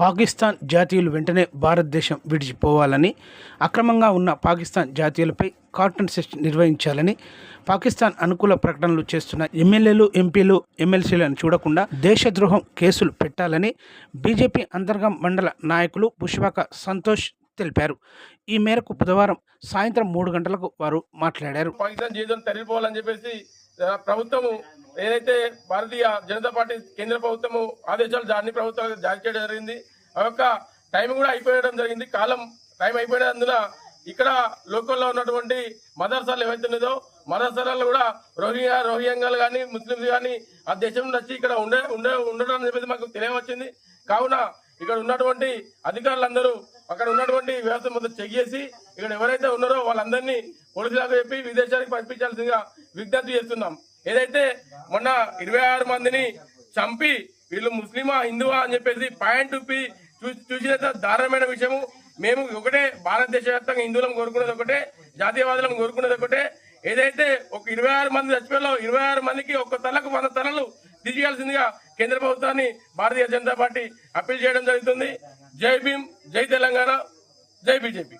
పాకిస్తాన్ జాతీయులు వెంటనే భారతదేశం విడిచిపోవాలని అక్రమంగా ఉన్న పాకిస్తాన్ జాతీయులపై కార్టన్ సెస్ట్ నిర్వహించాలని పాకిస్తాన్ అనుకూల ప్రకటనలు చేస్తున్న ఎమ్మెల్యేలు ఎంపీలు ఎమ్మెల్సీలను చూడకుండా దేశద్రోహం కేసులు పెట్టాలని బీజేపీ అంతర్గం మండల నాయకులు పుష్పక సంతోష్ తెలిపారు. ఈ మేరకు బుధవారం సాయంత్రం మూడు గంటలకు వారు మాట్లాడారు. పాకిస్తాన్ జీవితం తరిగిపోవాలని చెప్పేసి ప్రభుత్వము ఏదైతే భారతీయ జనతా పార్టీ కేంద్ర ప్రభుత్వము ఆదేశాలు జారీ ప్రభుత్వాలు జారీ చేయడం జరిగింది ఆ యొక్క టైం కూడా అయిపోయడం జరిగింది. కాలం టైం అయిపోయినందున ఇక్కడ లోకల్లో ఉన్నటువంటి మదర్సాలు ఏవైతే ఉన్నదో మదర్సాలలో కూడా రోహింగ్యా రోహింగ్యాలు కానీ ముస్లింలు కానీ ఆ దేశం నుంచి వచ్చి ఇక్కడ ఉండే ఉండే ఉండడం అని చెప్పేసి మాకు తెలియవచ్చింది. కావున ఇక్కడ ఉన్నటువంటి అధికారులందరూ అక్కడ ఉన్నటువంటి వ్యవస్థ మొత్తం చెక్ చేసి ఇక్కడ ఎవరైతే ఉన్నారో వాళ్ళందరినీ పోలీసులకు చెప్పి విదేశాలకు పంపించాల్సిందిగా విజ్ఞప్తి చేస్తున్నాం. ఏదైతే మొన్న ఇరవై ఆరు మందిని చంపి వీళ్ళు ముస్లిమా హిందువా అని చెప్పేసి పాయింట్ చూపి చూ- చూసిన దారుణమైన విషయము. మేము ఒకటే భారతదేశ వ్యాప్తంగా హిందువులను కోరుకునేది ఒకటే జాతీయవాదులను కోరుకునేది ఒకటే. ఏదైతే ఒక ఇరవై ఆరు మంది చచ్చిపోయాలో ఇరవై ఆరు మందికి ఒక్క తలకు వంద తలలు తీసేయాల్సిందిగా కేంద్ర ప్రభుత్వాన్ని భారతీయ జనతా పార్టీ అప్పీల్ చేయడం జరుగుతుంది. జై భీమ్ జై తెలంగాణ జై బీజేపీ.